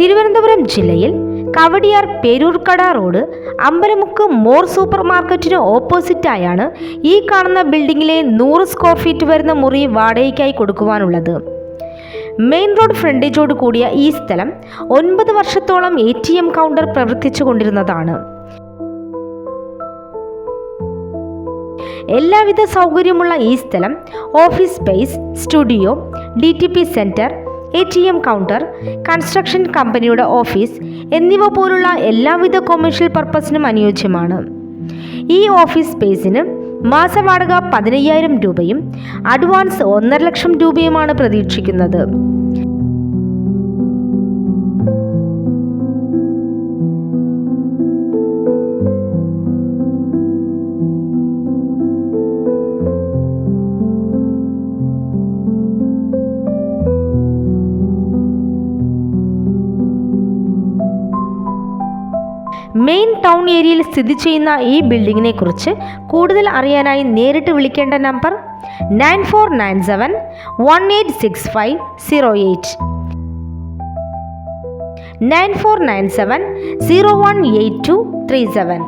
തിരുവനന്തപുരം ജില്ലയിൽ Kawdiar Peroorkada road Ambalamukku More super മാർക്കറ്റിന് ഓപ്പോസിറ്റായാണ് ഈ കാണുന്ന ബിൽഡിങ്ങിലെ നൂറ് സ്ക്വയർ ഫീറ്റ് വരുന്ന മുറി വാടകയ്ക്കായി കൊടുക്കുവാനുള്ളത്. മെയിൻ റോഡ് ഫ്രണ്ടേജോട് കൂടിയ ഈ സ്ഥലം ഒൻപത് വർഷത്തോളം എ ടി എം കൗണ്ടർ പ്രവർത്തിച്ചു കൊണ്ടിരുന്നതാണ്. എല്ലാവിധ സൗകര്യമുള്ള ഈ സ്ഥലം office space studio D T P centre A T M counter construction company office എന്നിവ പോലുള്ള എല്ലാവിധ കൊമേഴ്ഷ്യൽ പർപ്പസിനും അനുയോജ്യമാണ്. ഈ ഓഫീസ് സ്പേസിന് മാസവാടക പതിനയ്യായിരം രൂപയും അഡ്വാൻസ് ഒന്നര ലക്ഷം രൂപയുമാണ് പ്രതീക്ഷിക്കുന്നത്. മെയിൻ ടൗൺ ഏരിയയിൽ സ്ഥിതി ചെയ്യുന്ന ഈ ബിൽഡിങ്ങിനെ കുറിച്ച് കൂടുതൽ അറിയാനായി നേരിട്ട് വിളിക്കേണ്ട number nine four nine seven one eight six five zero eight. Nine four nine seven zero one eight two three seven.